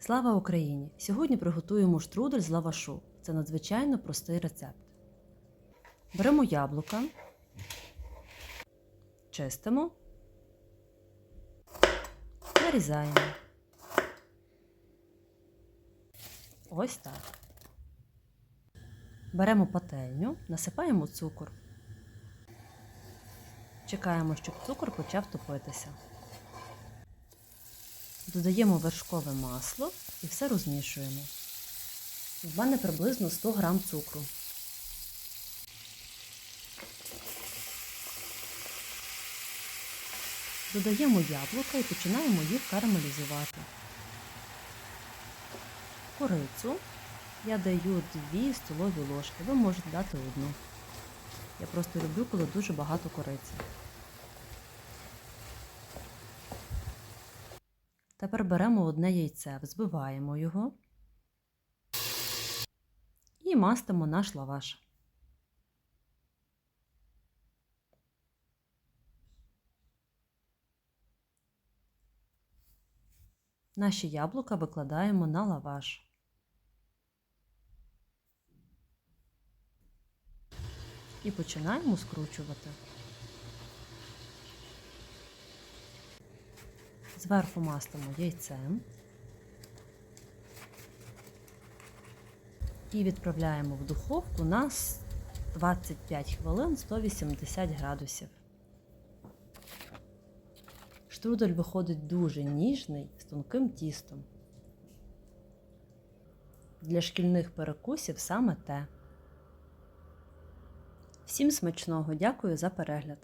Слава Україні! Сьогодні приготуємо штрудель з лавашу. Це надзвичайно простий рецепт. Беремо яблука, чистимо, нарізаємо. Ось так. Беремо пательню, насипаємо цукор. Чекаємо, щоб цукор почав топитися. Додаємо вершкове масло і все розмішуємо. В мене приблизно 100 г цукру. Додаємо яблука і починаємо їх карамелізувати. Курицю я даю 2 столові ложки, ви можете дати одну. Я просто люблю, коли дуже багато кориці. Тепер беремо одне яйце, взбиваємо його і мастимо наш лаваш. Наші яблука викладаємо на лаваш. І починаємо скручувати. Зверху мастимо яйцем і відправляємо в духовку на 25 хвилин 180 градусів. Штрудель виходить дуже ніжний з тонким тістом. Для шкільних перекусів саме те. Всім смачного, дякую за перегляд!